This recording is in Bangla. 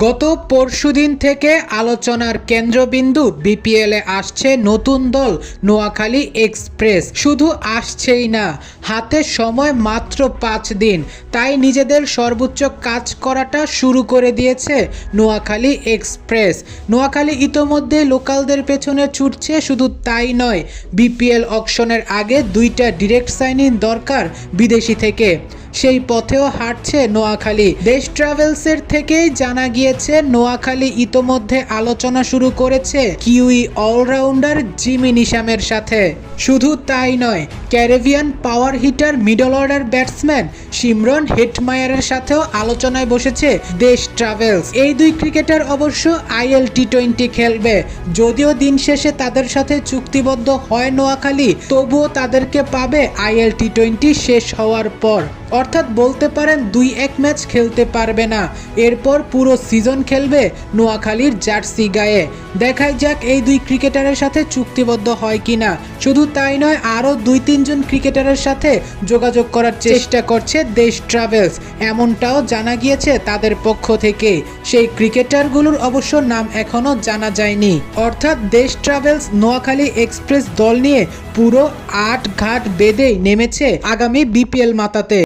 গত পরশুদিন থেকে আলোচনার কেন্দ্রবিন্দু বিপিএলে আসছে নতুন দল নোয়াখালী এক্সপ্রেস। শুধু আসছেই না, হাতে সময় মাত্র পাঁচ দিন। তাই নিজেদের সর্বোচ্চ কাজ করাটা শুরু করে দিয়েছে নোয়াখালী এক্সপ্রেস। নোয়াখালী ইতোমধ্যে লোকালদের পেছনে ছুটছে, শুধু তাই নয়, বিপিএল অকশনের আগে দুইটা ডিরেক্ট সাইনিং দরকার বিদেশি থেকে। সেই পথেও হাঁটছে নোয়াখালী। দেশ ট্রাভেলসের থেকেই জানা গিয়েছে, নোয়াখালী ইতোমধ্যে আলোচনা শুরু করেছে কিউই অলরাউন্ডার জিমি নিশামের সাথে। শুধু তাই নয়, Caribbean power hitter, middle order batsman Shimron হেটমায়ারের সাথেও আলোচনায় বসেছে দেশ ট্রাভেলস। এই দুই ক্রিকেটার অবশ্য আইএল টি টোয়েন্টি খেলবে। যদিও দিন শেষে তাদের সাথে চুক্তিবদ্ধ হয় নোয়াখালী, তবুও তাদেরকে পাবে আইএল টি টোয়েন্টি শেষ হওয়ার পর। অর্থাৎ বলতে পারেন দুই এক ম্যাচ খেলতে পারবে না। এরপর পুরো সিজন খেলবে নোয়াখালীর জার্সি গায়ে। দেখাই যাক এই দুই ক্রিকেটারের সাথে চুক্তিবদ্ধ হয় কিনা। শুধু তাই নয়, আরও দুই তিনজন ক্রিকেটারের সাথে যোগাযোগ করার চেষ্টা করছে দেশ ট্রাভেলস। এমনটাও জানা গিয়েছে তাদের পক্ষ থেকে। সেই ক্রিকেটারগুলোর অবশ্য নাম এখনও জানা যায়নি। অর্থাৎ দেশ ট্রাভেলস নোয়াখালী এক্সপ্রেস দল নিয়ে পুরো আট ঘাট বেঁধেই নেমেছে আগামী বিপিএল মাতাতে।